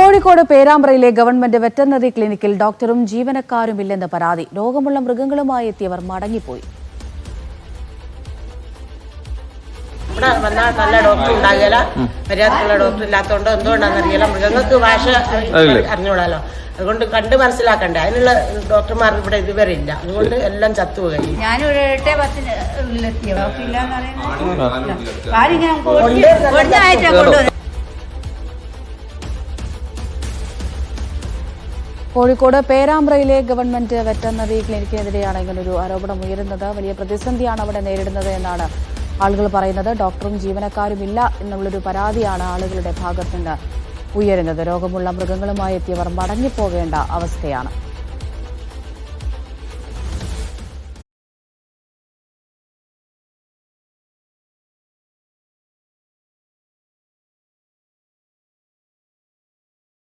കോഴിക്കോട് പേരാമ്പ്രയിലെ government veterinary ക്ലിനിക്കിൽ ഡോക്ടറും ജീവനക്കാരുമില്ലെന്ന് പരാതി. രോഗമുള്ള മൃഗങ്ങളുമായി എത്തിയവർ മടങ്ങിപ്പോയി. ഇവിടെ വന്നാൽ നല്ല ഡോക്ടർ ഉണ്ടാകില്ല. മര്യാദക്കുള്ള ഡോക്ടർ ഇല്ലാത്തതുകൊണ്ട് എന്തുകൊണ്ടാണെന്നറിയില്ല മൃഗങ്ങൾക്ക് ഭാഷ അറിയില്ലേ? അറിഞ്ഞൂടാലോ. അതുകൊണ്ട് കണ്ട് മനസ്സിലാക്കണ്ടേ. അതിനുള്ള ഡോക്ടർമാർ ഇവിടെ ഇതുവരെ ഇല്ല. അതുകൊണ്ട് എല്ലാം ചത്തുപോയി. ഞാനൊരു എട്ടേ പത്തിന് ഉള്ളിലെത്തിയ കോഴിക്കോട് പേരാമ്പ്രയിലെ ഗവൺമെന്റ് വെറ്ററിനറി ക്ലിനിക്കിനെതിരെയാണ് ഒരു ആരോപണം ഉയരുന്നത്. വലിയ പ്രതിസന്ധിയാണ് അവിടെ നേരിടുന്നത് എന്നാണ് ആളുകൾ പറയുന്നത്. ഡോക്ടറും ജീവനക്കാരും ഇല്ല എന്നുള്ളൊരു പരാതിയാണ് ആളുകളുടെ ഭാഗത്തുനിന്ന് ഉയരുന്നത്. രോഗമുള്ള മൃഗങ്ങളുമായി എത്തിയവർ മടങ്ങിപ്പോകേണ്ട അവസ്ഥയാണ്.